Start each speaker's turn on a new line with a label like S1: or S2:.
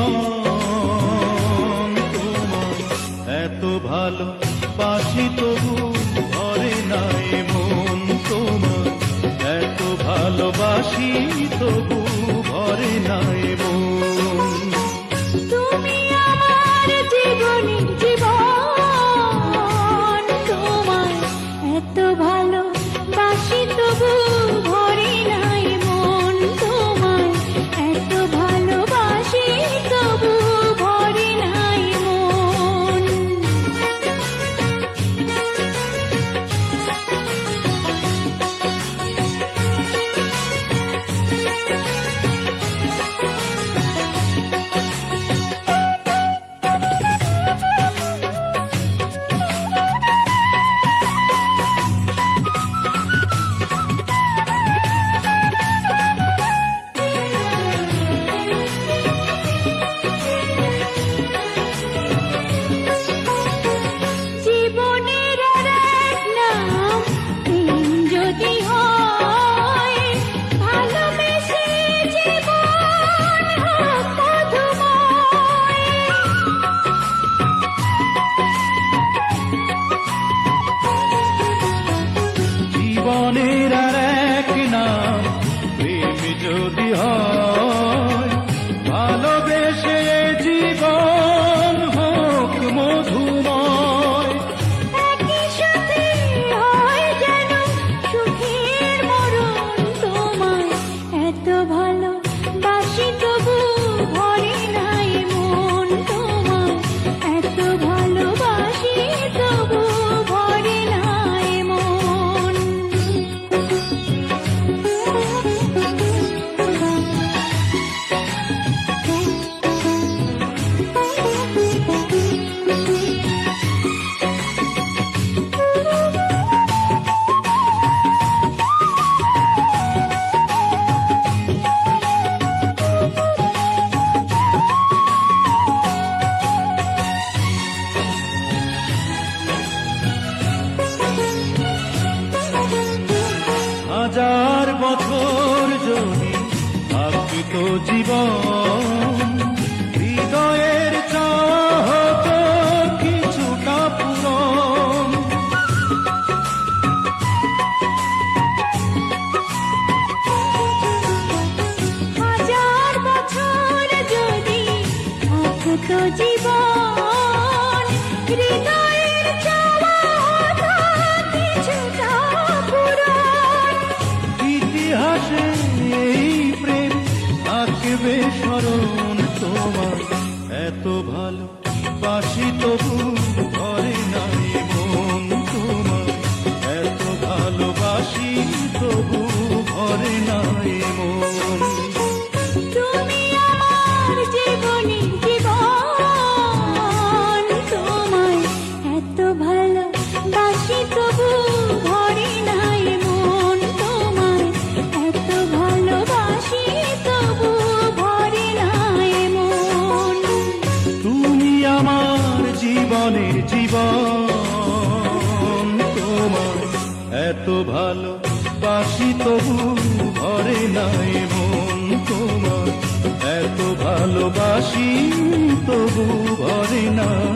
S1: তোমার এত ভালো বাসি তবু ঘরে নাই মন তোমার এত ভালোবাসি তবু ঘরে নাই মন। হাজার বছর যদি থাকতো জীবন। হৃদয়ের চাহত কিছুটা পূরণ।
S2: হাজার বছর জীবন। হৃদয়ের
S1: থাকবে স্মরণ তোমার। এত ভালো বাসি তবু এত ভালো বাসি তবু ঘরে নাই মন তোমার। এত ভালোবাসি তবু ঘরে নাই